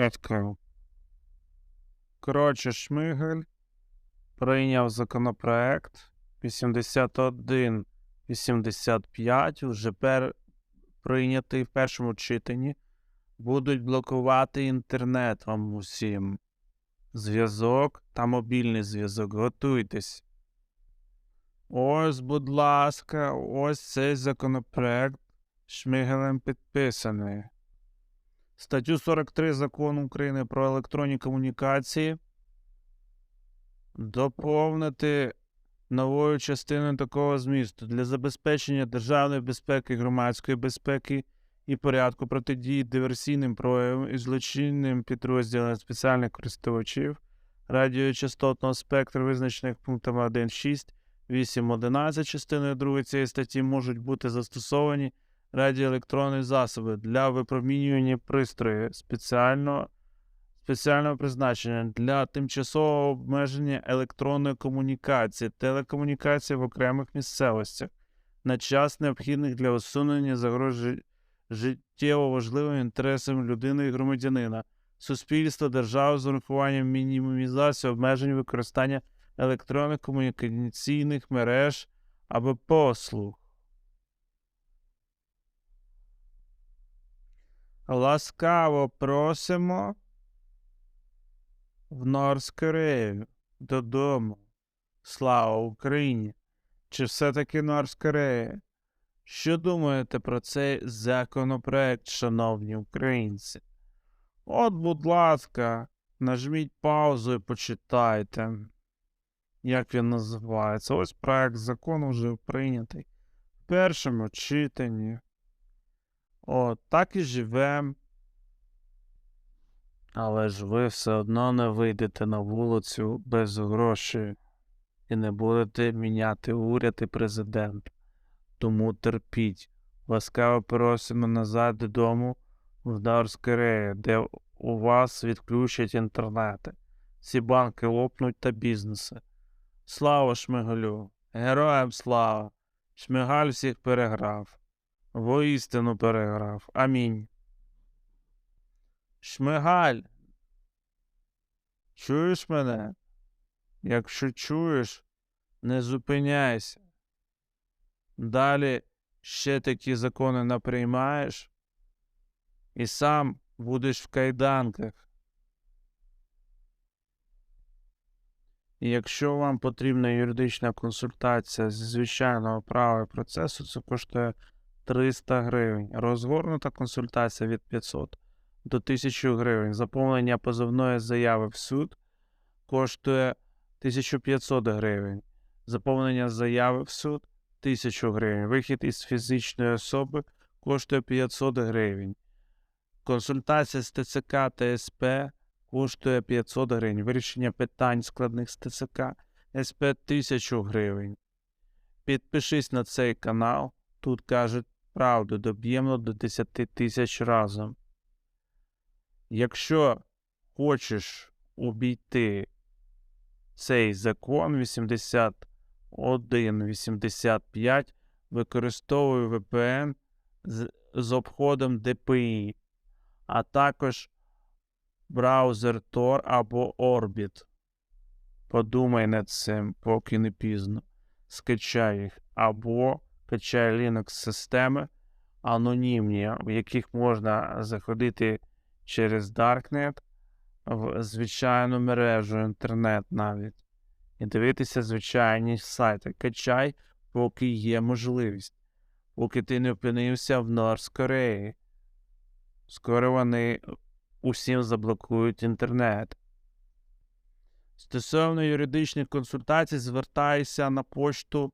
Відкрив. Коротше, Шмигель прийняв законопроект 81-85, вже пер... прийнятий в першому читанні. Будуть блокувати інтернет вам усім. Зв'язок та мобільний зв'язок. Готуйтесь. Ось, будь ласка, ось цей законопроект Шмигелем підписаний. Статтю 43 Закону України про електронні комунікації доповнити новою частиною такого змісту. Для забезпечення державної безпеки, громадської безпеки і порядку протидії диверсійним проявам і злочинним підрозділам спеціальних користувачів радіочастотного спектру, визначених пунктами 1.6, 8.11 частиною 2 цієї статті можуть бути застосовані радіоелектронні засоби для випромінювання пристрою спеціального, спеціального призначення для тимчасового обмеження електронної комунікації, телекомунікації в окремих місцевостях на час необхідних для усунення загроз життєво важливим інтересам людини і громадянина, суспільства, держави з урахуванням мінімізації обмежень використання електронних комунікаційних мереж або послуг. Ласкаво просимо в Норскорею додому. Слава Україні! Чи все-таки Норскорея? Що думаєте про цей законопроект, шановні українці? От, будь ласка, нажміть паузу і почитайте, як він називається. Ось проект закону вже прийнятий в першому читанні. От, так і живем. Але ж ви все одно не вийдете на вулицю без грошей і не будете міняти уряд і президент. Тому терпіть. Ласкаво просимо назад додому в Норскорею, де у вас відключать інтернети. Всі банки лопнуть та бізнеси. Слава Шмигалю! Героям слава! Шмигаль всіх переграв. Воістину переграв. Амінь. Шмигаль. Чуєш мене? Якщо чуєш, не зупиняйся. Далі ще такі закони наприймаєш, і сам будеш в кайданках. І якщо вам потрібна юридична консультація зі звичайного права і процесу, це коштує 300 гривень. Розгорнута консультація від 500 до 1000 гривень. Заповнення позовної заяви в суд коштує 1500 гривень. Заповнення заяви в суд 1000 гривень. Вихід із фізичної особи коштує 500 гривень. Консультація з ТЦК та СП коштує 500 гривень. Вирішення питань складних з ТЦК СП 1000 гривень. Підпишись на цей канал. Тут кажуть правду, доб'ємо до 10 тисяч разом. Якщо хочеш обійти цей закон 81-85, використовуй VPN з, з обходом DPI, а також браузер Tor або Orbit. Подумай над цим, поки не пізно. Скачай їх або качай Linux системи анонімні, в яких можна заходити через Darknet в звичайну мережу, інтернет навіть, і дивитися звичайні сайти. Качай, поки є можливість, поки ти не опинився в Норскореї. Скоро вони усім заблокують інтернет. Стосовно юридичних консультацій, звертайся на пошту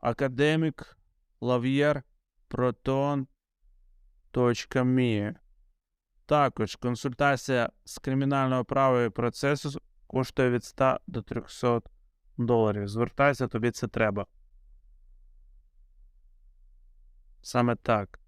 академік Лав'єр Proton.me. Також консультація з кримінального права і процесу коштує від 100 до 300 доларів. Звертайся, тобі це треба. Саме так.